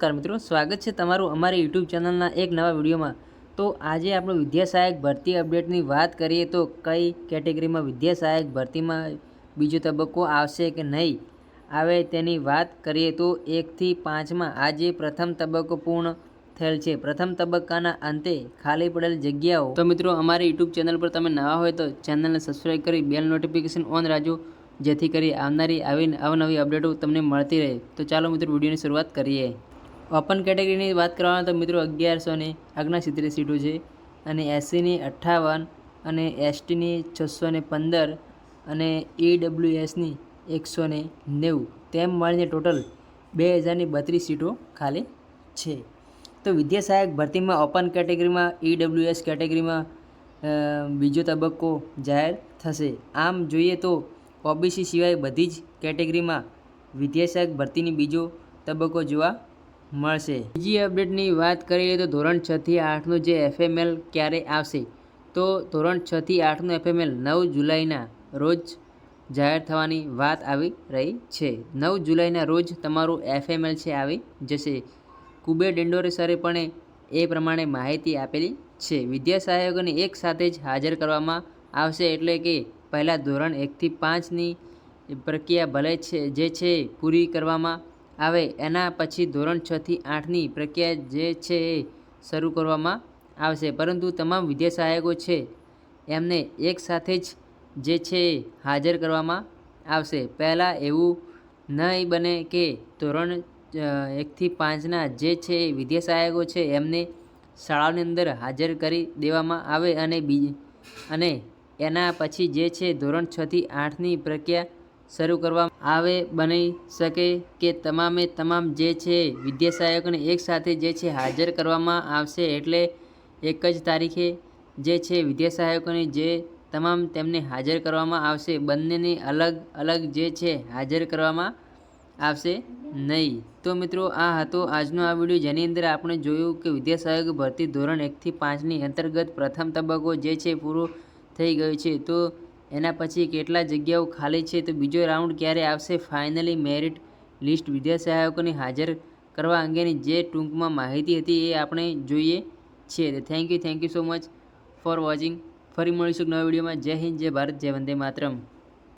નમસ્કાર મિત્રો, સ્વાગત છે તમારું અમારી યુટ્યુબ ચેનલના એક નવા વિડીયોમાં. તો આજે આપણે વિદ્યા સહાયક ભરતી અપડેટની વાત કરીએ તો કઈ કેટેગરીમાં વિદ્યા સહાયક ભરતીમાં બીજો તબક્કો આવશે કે નહીં? આવે તેની વાત કરીએ તો એકથી પાંચમાં આજે પ્રથમ તબક્કો પૂર્ણ થયેલ છે. પ્રથમ તબક્કાના અંતે ખાલી પડેલ જગ્યાઓ. તો મિત્રો, અમારી યુટ્યુબ ચેનલ પર તમે નવા હોય તો ચેનલને સબસ્ક્રાઈબ કરી બેલ નોટિફિકેશન ઓન રાખજો, જેથી કરી આવનારી આવી અવનવી અપડેટો તમને મળતી રહે. તો ચાલો મિત્રો, વિડીયોની શરૂઆત કરીએ. ઓપન કેટેગરીની વાત કરવાનો તો મિત્રો અગિયારસો ને ઓગણસિત્તેર સીટો છે અને એસસીની અઠ્ઠાવન અને એસટીની છસો ને પંદર અને ઈડબ્લ્યુએસની એકસો ને નેવું તેમ મળીને ટોટલ બે હજારની બત્રીસ સીટો ખાલી છે. તો વિદ્યા સહાયક ભરતીમાં ઓપન કેટેગરીમાં ઈડબ્લ્યુએસ કેટેગરીમાં બીજો તબક્કો જાહેર થશે. આમ જોઈએ તો ઓબીસી સિવાય બધી જ કેટેગરીમાં વિદ્યા સહાયક ભરતીની બીજો તબક્કો જોવા મળશે. બીજી અપડેટની વાત કરીએ તો ધોરણ છથી આઠનું જે એફએમએલ ક્યારે આવશે? તો ધોરણ છથી આઠનું એફએમએલ નવ જુલાઈના રોજ જાહેર થવાની વાત આવી રહી છે. નવ જુલાઈના રોજ તમારું એફએમએલ છે આવી જશે. કુબેર ડિંડોરે સરે પણ એ પ્રમાણે માહિતી આપેલી છે. વિદ્યા સહાયકોને એક સાથે જ હાજર કરવામાં આવશે એટલે કે પહેલાં ધોરણ એકથી પાંચની પ્રક્રિયા ભલે છે, જે છે, પૂરી કરવામાં આવે, એના પછી ધોરણ છ થી આઠની પ્રક્રિયા જે છે એ શરૂ કરવામાં આવશે. પરંતુ તમામ વિદ્યા સહાયકો છે, એમને એક સાથે જ જે છે એ હાજર કરવામાં આવશે. પહેલાં એવું નહીં બને કે ધોરણ એકથી પાંચના જે છે એ વિદ્યા સહાયકો છે, એમને શાળાની અંદર હાજર કરી દેવામાં આવે અને બીજ, અને એના પછી જે છે ધોરણ છથી આઠની પ્રક્રિયા શરૂ કરવામાં આવે, બની શકે કે તમામે તમામ જે છે વિદ્યા સહાયકોને એક સાથે જે છે હાજર કરવામાં આવશે. એટલે એક જ તારીખે જે છે વિદ્યા સહાયકોને જે તમામ તેમને હાજર કરવામાં આવશે, બંનેને અલગ અલગ જે છે હાજર કરવામાં આવશે નહીં. તો મિત્રો, આ હતો આજનો આ વીડિયો. જેની અંદર આપણે જોયું કે વિદ્યા ભરતી ધોરણ એકથી પાંચની અંતર્ગત પ્રથમ તબક્કો જે છે પૂરો થઈ ગયો છે. તો એના પછી કેટલા જગ્યાઓ ખાલી છે તો બીજો રાઉન્ડ ક્યારે આવશે? ફાઇનલી મેરિટ લિસ્ટ વિદ્યા સહાયકોને હાજર કરવા અંગેની જે ટૂંકમાં માહિતી હતી એ આપણે જોઈએ છીએ. Thank you thank you so much for watching ફરી મળીશું નવા વિડીયોમાં. જય હિન્દ, જય ભારત, જય વંદે માતરમ.